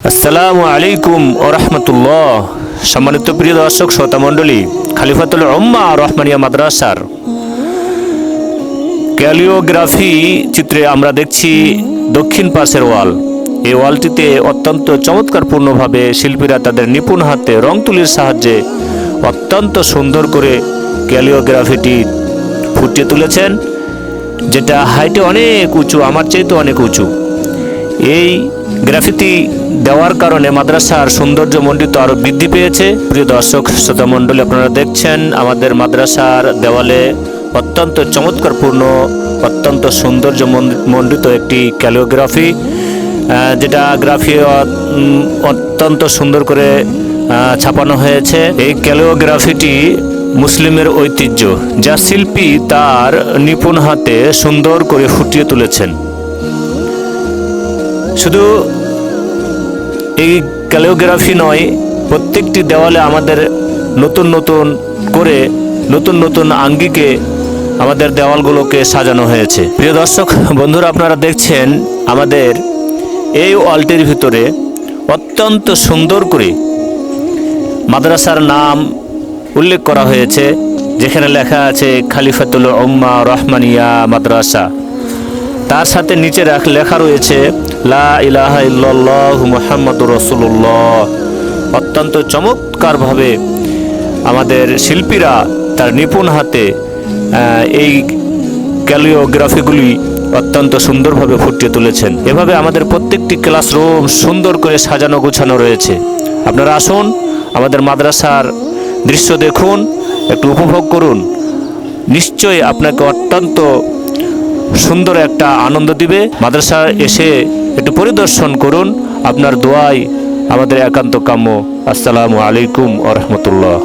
আসসালামু আলাইকুম ও রহমতুল্লাহ। সম্মানিত প্রিয় দর্শক, শ্রোতা মণ্ডলী, খালিফাতুল উম্মা রহমানিয়া মাদ্রাসার ক্যালিওগ্রাফি চিত্রে আমরা দেখছি দক্ষিণ পাশের ওয়াল। এই ওয়ালটিতে অত্যন্ত চমৎকারপূর্ণভাবে শিল্পীরা তাদের নিপুণ হাতে রং তুলির সাহায্যে অত্যন্ত সুন্দর করে ক্যালিওগ্রাফিটি ফুটিয়ে তুলেছেন, যেটা হাইটে অনেক উঁচু, আমার চেয়ে তো অনেক উঁচু। এই গ্রাফিতি দেওয়ার কারণে মাদ্রাসার সৌন্দর্য মণ্ডিত আরও বৃদ্ধি পেয়েছে। প্রিয় দর্শক, শ্রোতা মণ্ডলী, আপনারা দেখছেন আমাদের মাদ্রাসার দেওয়ালে অত্যন্ত চমৎকারপূর্ণ, অত্যন্ত সৌন্দর্য মণ্ডিত একটি ক্যালিওগ্রাফি যেটা গ্রাফি অত্যন্ত সুন্দর করে ছাপানো হয়েছে। এই ক্যালিওগ্রাফিটি মুসলিমের ঐতিহ্য, যা শিল্পী তার নিপুণ হাতে সুন্দর করে ফুটিয়ে তুলেছেন। শুধু এই ক্যালিওগ্রাফি নয়, প্রত্যেকটি দেওয়ালে আমাদের নতুন নতুন করে, নতুন নতুন আঙ্গিকে আমাদের দেওয়ালগুলোকে সাজানো হয়েছে। প্রিয় দর্শক, বন্ধুরা আপনারা দেখছেন আমাদের এই ওয়ালটির ভিতরে অত্যন্ত সুন্দর করে মাদ্রাসার নাম উল্লেখ করা হয়েছে, যেখানে লেখা আছে, খালিফাতুল উম্মা রহমানিয়া মাদ্রাসা। তার সাথে নিচে লেখা রয়েছে লা ইলাহা ইল্লাল্লাহ অত্যন্ত চমৎকারভাবে আমাদের শিল্পীরা তার নিপুণ হাতে এই ক্যালিওগ্রাফিগুলি অত্যন্ত সুন্দরভাবে ফুটিয়ে তুলেছেন। এভাবে আমাদের প্রত্যেকটি ক্লাসরুম সুন্দর করে সাজানো গোছানো রয়েছে। আপনারা আসুন, আমাদের মাদ্রাসার দৃশ্য দেখুন, একটু উপভোগ করুন। নিশ্চয়ই আপনাকে অত্যন্ত সুন্দর একটা আনন্দ দিবে। মাদ্রাসা এসে একটু পরিদর্শন করুন। আপনার দোয়াই আমাদের একান্ত কাম্য। আসসালামু আলাইকুম আ রহমতুল্লাহ।